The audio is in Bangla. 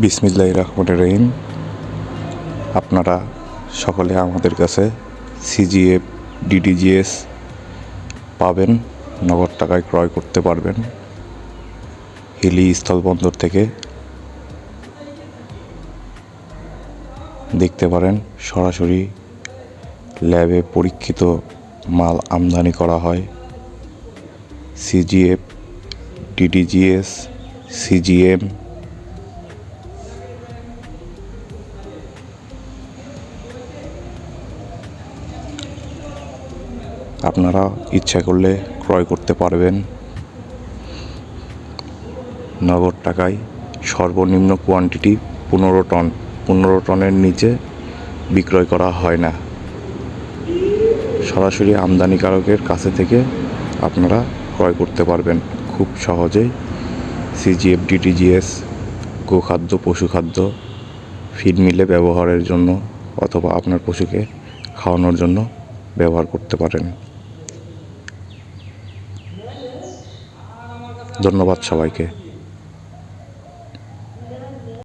বিসমিল্লাহ রহমান রহিম। আপনারা সকলে আমাদের কাছে সিজিএফ ডিডিজিএস পাবেন, নগদ টাকায় ক্রয় করতে পারবেন। হিলি স্থলবন্দর থেকে দেখতে পারেন, সরাসরি ল্যাবে পরীক্ষিত মাল আমদানি করা হয়। সিজিএফ ডিডিজিএস সিজিএম আপনারা ইচ্ছা করলে ক্রয় করতে পারবেন। নগদ টাকায় সর্বনিম্ন কোয়ান্টিটি পনেরো টন। পনেরো টনের নিচে বিক্রয় করা হয় না। সরাসরি আমদানিকারকের কাছে থেকে আপনারা ক্রয় করতে পারবেন। খুব সহজেই সিজিএফ ডিটিজিএস গোখাদ্য, পশুখাদ্য ফিড মিলে ব্যবহারের জন্য অথবা আপনার পশুকে খাওয়ানোর জন্য ব্যবহার করতে পারেন। ধন্যবাদ সবাইকে।